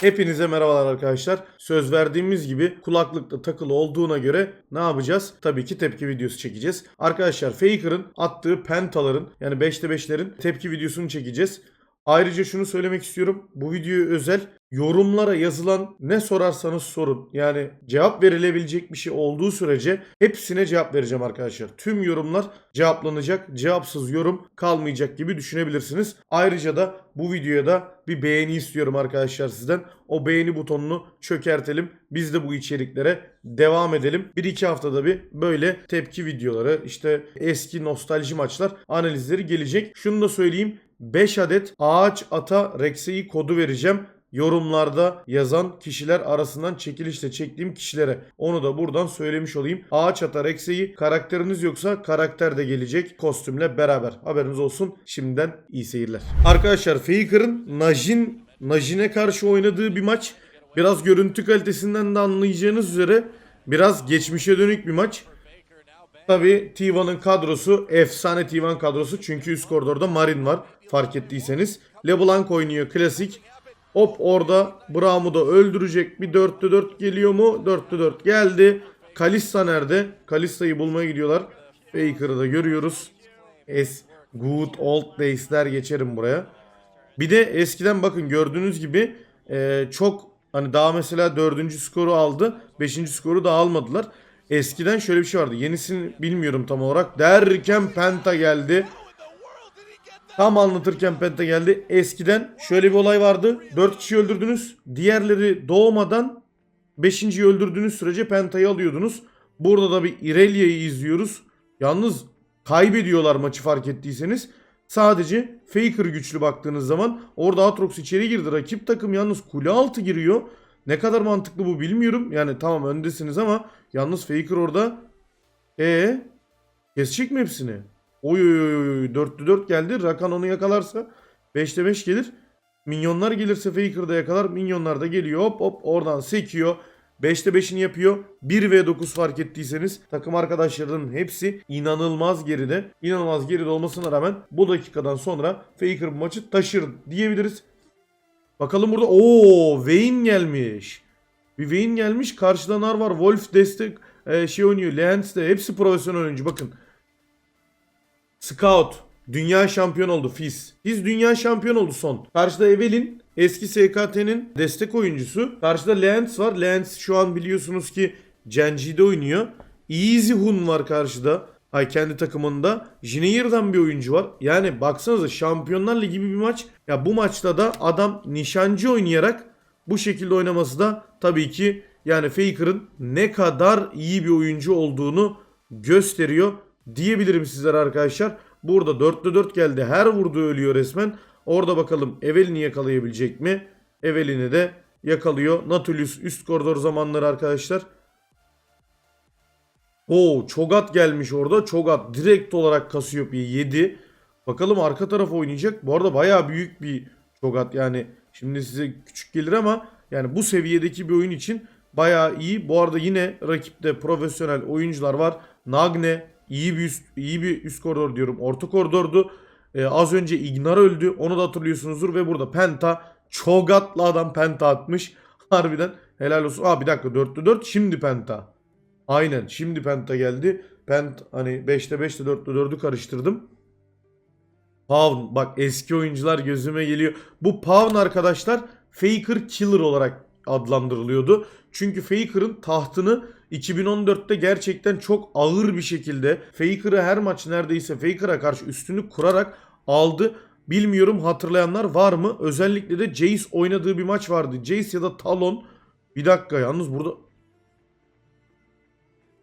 Hepinize merhabalar arkadaşlar. Söz verdiğimiz gibi kulaklıkta takılı olduğuna göre ne yapacağız? Tabii ki tepki videosu çekeceğiz. Arkadaşlar Faker'ın attığı pentaların yani 5'te 5'lerin tepki videosunu çekeceğiz. Ayrıca şunu söylemek istiyorum. Bu videoya özel yorumlara yazılan ne sorarsanız sorun. Yani cevap verilebilecek bir şey olduğu sürece hepsine cevap vereceğim arkadaşlar. Tüm yorumlar cevaplanacak. Cevapsız yorum kalmayacak gibi düşünebilirsiniz. Ayrıca da bu videoya da bir beğeni istiyorum arkadaşlar sizden. O beğeni butonunu çökertelim. Biz de bu içeriklere devam edelim. 1-2 haftada bir böyle tepki videoları, işte eski nostalji maçlar analizleri gelecek. Şunu da söyleyeyim. 5 adet ağaç ata Rex'i kodu vereceğim. Yorumlarda yazan kişiler arasından çekilişle çektiğim kişilere. Onu da buradan söylemiş olayım. Ağaç ata Rex'i karakteriniz yoksa karakter de gelecek kostümle beraber. Haberiniz olsun. Şimdiden iyi seyirler. Arkadaşlar Faker'ın Najin Najin'e karşı oynadığı bir maç. Biraz görüntü kalitesinden de anlayacağınız üzere biraz geçmişe dönük bir maç. Tabi T1'ın kadrosu efsane T1 kadrosu çünkü üst koridorda Marin var fark ettiyseniz. LeBlanc oynuyor klasik. Hop orada Braum'u da öldürecek bir 4'te 4 geliyor mu? 4'te 4 geldi. Kalista nerede? Kalista'yı bulmaya gidiyorlar. Faker'ı da görüyoruz. Es good old days'ler geçerim buraya. Bir de eskiden bakın gördüğünüz gibi e, çok hani daha mesela dördüncü skoru aldı. Beşinci skoru da almadılar. Eskiden şöyle bir şey vardı. Yenisini bilmiyorum tam olarak. Derken Penta geldi. Tam anlatırken Penta geldi. Eskiden şöyle bir olay vardı. 4 kişi öldürdünüz. Diğerleri doğmadan 5.yi öldürdüğünüz sürece Penta'yı alıyordunuz. Burada da bir Irelia'yı izliyoruz. Yalnız kaybediyorlar maçı fark ettiyseniz. Sadece Faker güçlü baktığınız zaman orada Atrox içeri girdi. Rakip takım yalnız kule altı giriyor. Ne kadar mantıklı bu bilmiyorum. Yani tamam öndesiniz ama yalnız Faker orada e kesecek mi hepsini? Oy oy oy oy 4'lü 4 geldi. Rakan onu yakalarsa 5'te 5 gelir. Minyonlar gelirse Faker da yakalar. Minyonlar da geliyor. Hop hop oradan sekiyor. 5'te 5'ini yapıyor. 1 ve 9 fark ettiyseniz takım arkadaşlarının hepsi inanılmaz geride. İnanılmaz geride olmasına rağmen bu dakikadan sonra Faker bu maçı taşır diyebiliriz. Bakalım burada o Vayne gelmiş. Bir Vayne gelmiş. Karşıda nar var. Wolf destek e, şey oynuyor. Lance de hepsi profesyonel oyuncu. Bakın. Scout. Dünya şampiyon oldu Fizz. Fizz dünya şampiyon oldu son. Karşıda Evelyn eski SKT'nin destek oyuncusu. Karşıda Lance var. Lance şu an biliyorsunuz ki Genji'de oynuyor. Easy Hun var karşıda. Hay kendi takımında. Jineir'dan bir oyuncu var. Yani baksanıza Şampiyonlar Ligi gibi bir maç. Ya bu maçta da adam nişancı oynayarak bu şekilde oynaması da tabii ki yani Faker'ın ne kadar iyi bir oyuncu olduğunu gösteriyor diyebilirim sizlere arkadaşlar. Burada 4'te 4 geldi. Her vurduğu ölüyor resmen. Orada bakalım Evelyn'i yakalayabilecek mi? Evelyn'i de yakalıyor. Nautilus üst koridor zamanları arkadaşlar. Oo Çogat gelmiş orada. Çogat direkt olarak Cassiopeia yedi. Bakalım arka taraf oynayacak. Bu arada bayağı büyük bir Çogat yani. Şimdi size küçük gelir ama yani bu seviyedeki bir oyun için bayağı iyi. Bu arada yine rakipte profesyonel oyuncular var. Nagne iyi bir üst, iyi bir üst koridor diyorum. Orta koridordu. Ee, az önce Ignar öldü. Onu da hatırlıyorsunuzdur ve burada Penta Çogat'la adam Penta atmış. Harbiden helal olsun. Aa bir dakika 4'te 4 şimdi Penta. Aynen şimdi Penta geldi. Pent hani 5'te 5'te 4'te 4'ü karıştırdım. Pavn bak eski oyuncular gözüme geliyor. Bu Pavn arkadaşlar Faker Killer olarak adlandırılıyordu. Çünkü Faker'ın tahtını 2014'te gerçekten çok ağır bir şekilde Faker'ı her maç neredeyse Faker'a karşı üstünü kurarak aldı. Bilmiyorum hatırlayanlar var mı? Özellikle de Jace oynadığı bir maç vardı. Jace ya da Talon. Bir dakika yalnız burada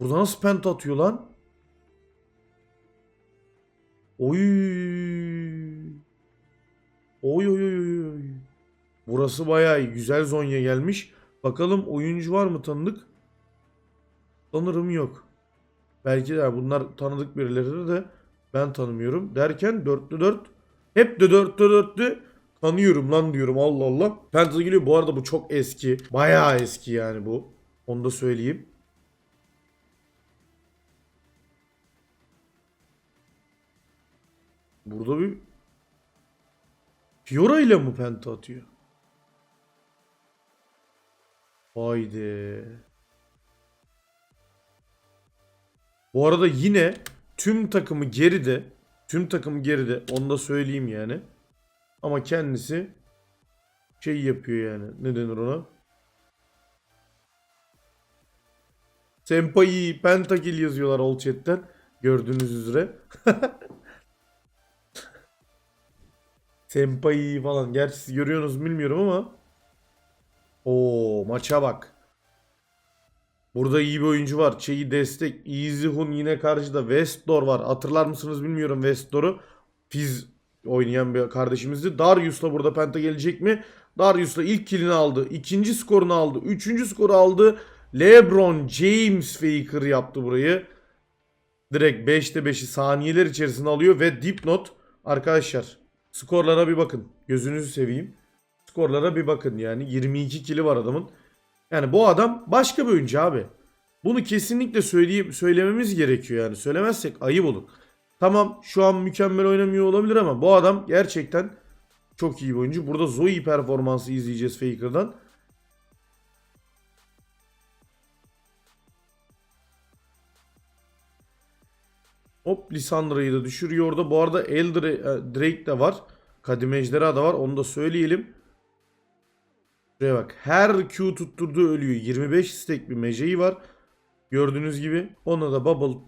Burada nasıl penta atıyor lan? Oy. Oy oy oy oy. Burası bayağı. Güzel Zonya gelmiş. Bakalım oyuncu var mı tanıdık? Sanırım yok. Belki de bunlar tanıdık birileri de ben tanımıyorum. Derken dörtlü dört. Hep de dörtlü dörtlü tanıyorum lan diyorum Allah Allah. Penta geliyor. Bu arada bu çok eski. Bayağı eski yani bu. Onu da söyleyeyim. Burada bir Fiora ile mi penta atıyor? Haydi. Bu arada yine tüm takımı geride. Tüm takımı geride. Onu da söyleyeyim yani. Ama kendisi şey yapıyor yani. Ne denir ona? Senpai Pentakill yazıyorlar all chat'ten. Gördüğünüz üzere. Senpai falan. Gerçi siz görüyorsunuz bilmiyorum ama. Oo maça bak. Burada iyi bir oyuncu var. Şeyi destek. Easyhun yine karşıda. Westdor var. Hatırlar mısınız bilmiyorum Westdor'u. Fiz oynayan bir kardeşimizdi. Darius'la burada penta gelecek mi? Darius'la ilk killini aldı. ikinci skorunu aldı. Üçüncü skoru aldı. LeBron James Faker yaptı burayı. Direkt 5'te 5'i saniyeler içerisinde alıyor ve dipnot arkadaşlar skorlara bir bakın. Gözünüzü seveyim. Skorlara bir bakın yani 22 kili var adamın. Yani bu adam başka bir oyuncu abi. Bunu kesinlikle söyleyip söylememiz gerekiyor yani. Söylemezsek ayıp olur. Tamam şu an mükemmel oynamıyor olabilir ama bu adam gerçekten çok iyi bir oyuncu. Burada Zoe performansı izleyeceğiz Faker'dan. Hop Lisandra'yı da düşürüyor orada. Bu arada Elder e, Drake de var. Kadim Ejderha da var. Onu da söyleyelim. Şuraya bak. Her Q tutturduğu ölüyor. 25 stack bir meceyi var. Gördüğünüz gibi. Ona da bubble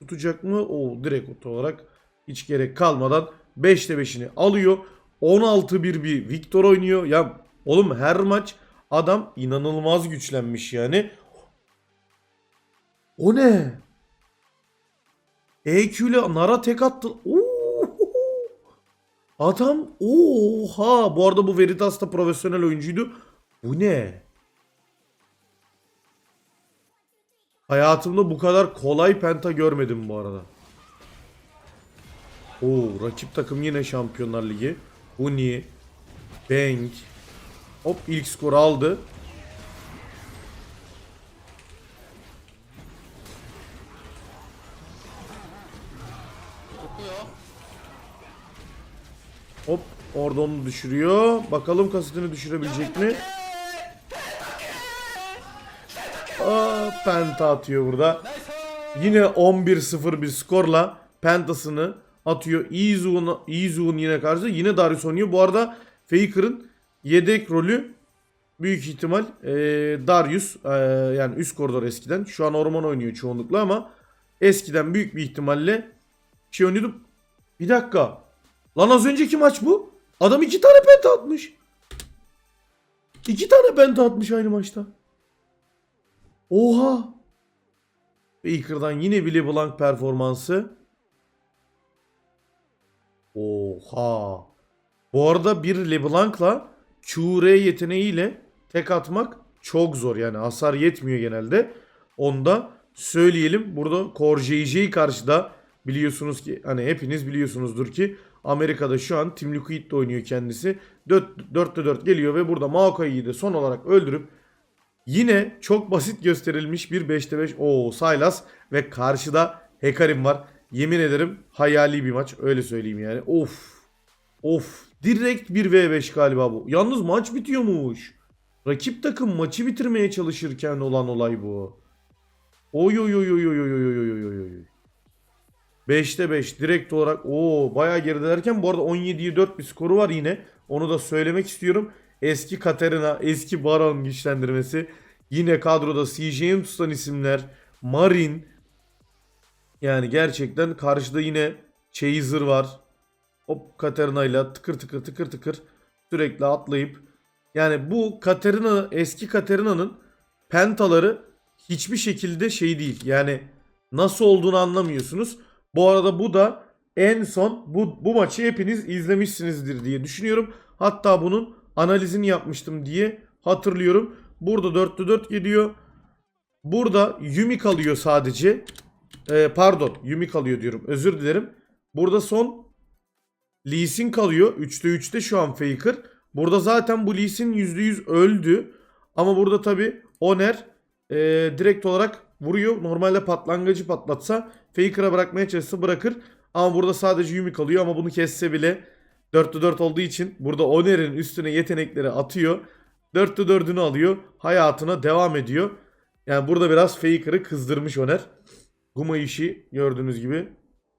tutacak mı? O direkt auto olarak hiç gerek kalmadan 5'te 5'ini alıyor. 16-1 bir Victor oynuyor. Ya oğlum her maç adam inanılmaz güçlenmiş yani. O ne? EQ ile Nara tek attı. Oo! Adam oha. Bu arada bu Veritas da profesyonel oyuncuydu. Bu ne? Hayatımda bu kadar kolay penta görmedim bu arada. Oo, rakip takım yine Şampiyonlar Ligi. Uni, Bang. Hop ilk skoru aldı. Okuyor. Hop orada onu düşürüyor. Bakalım kasıtını düşürebilecek mi? Aa, penta atıyor burada. Yine 11-0 bir skorla pentasını atıyor. Izu'nun Izu'nun yine karşı yine Darius oynuyor. Bu arada Faker'ın yedek rolü büyük ihtimal eee, Darius eee, yani üst koridor eskiden. Şu an orman oynuyor çoğunlukla ama eskiden büyük bir ihtimalle şey oynuyordu. Bir dakika. Lan az önceki maç bu. Adam iki tane penta atmış. İki tane penta atmış aynı maçta. Oha. Faker'dan yine bir LeBlanc performansı. Oha. Bu arada bir LeBlanc'la QR yeteneğiyle tek atmak çok zor. Yani hasar yetmiyor genelde. Onu da söyleyelim. Burada Core JJ karşıda biliyorsunuz ki hani hepiniz biliyorsunuzdur ki Amerika'da şu an Team Liquid'de oynuyor kendisi. 4, 4'te 4 geliyor ve burada Maokai'yi de son olarak öldürüp Yine çok basit gösterilmiş bir 5'te 5. Oo Sylas ve karşıda Hekarim var. Yemin ederim hayali bir maç. Öyle söyleyeyim yani. Of. Of. Direkt bir V5 galiba bu. Yalnız maç bitiyormuş. Rakip takım maçı bitirmeye çalışırken olan olay bu. Oy oy oy oy oy oy oy oy oy. 5'te 5 direkt olarak o bayağı geridelerken bu arada 17'ye 4 bir skoru var yine. Onu da söylemek istiyorum. Eski Katerina, eski Baron güçlendirmesi. Yine kadroda CJ'nin tutan isimler. Marin. Yani gerçekten karşıda yine Chaser var. Hop Katerina ile tıkır tıkır tıkır tıkır sürekli atlayıp yani bu Katerina eski Katerina'nın pentaları hiçbir şekilde şey değil. Yani nasıl olduğunu anlamıyorsunuz. Bu arada bu da en son bu, bu maçı hepiniz izlemişsinizdir diye düşünüyorum. Hatta bunun analizini yapmıştım diye hatırlıyorum. Burada 4'te 4 geliyor. Burada Yumi kalıyor sadece. Ee, pardon Yumi kalıyor diyorum. Özür dilerim. Burada son Lee Sin kalıyor. 3'te 3'te şu an Faker. Burada zaten bu Lee Sin %100 öldü. Ama burada tabi Oner e, direkt olarak vuruyor. Normalde patlangıcı patlatsa Faker'a bırakmaya çalışsa bırakır. Ama burada sadece Yumi kalıyor ama bunu kesse bile 4'te 4 olduğu için burada Oner'in üstüne yetenekleri atıyor. Dörtte dördünü alıyor. Hayatına devam ediyor. Yani burada biraz Faker'ı kızdırmış Oner. Guma işi gördüğünüz gibi.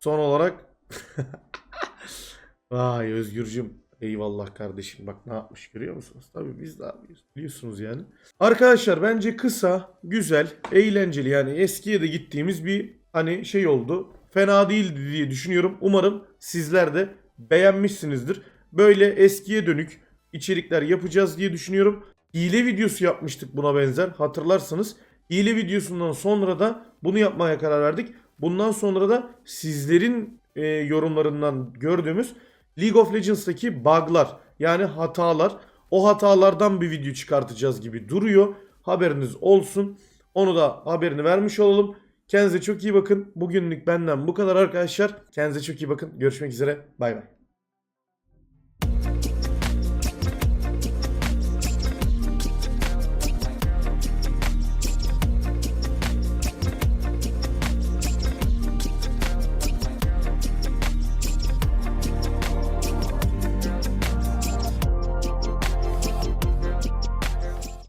Son olarak Vay Özgürcüm. Eyvallah kardeşim. Bak ne yapmış görüyor musunuz? Tabii biz de yapıyoruz. Biliyorsunuz yani. Arkadaşlar bence kısa, güzel, eğlenceli yani eskiye de gittiğimiz bir hani şey oldu. Fena değildi diye düşünüyorum. Umarım sizler de beğenmişsinizdir. Böyle eskiye dönük içerikler yapacağız diye düşünüyorum. Hile videosu yapmıştık buna benzer. Hatırlarsanız hile videosundan sonra da bunu yapmaya karar verdik. Bundan sonra da sizlerin e, yorumlarından gördüğümüz League of Legends'taki bug'lar yani hatalar o hatalardan bir video çıkartacağız gibi duruyor. Haberiniz olsun. Onu da haberini vermiş olalım. Kendinize çok iyi bakın. Bugünlük benden bu kadar arkadaşlar. Kendinize çok iyi bakın. Görüşmek üzere. Bay bay.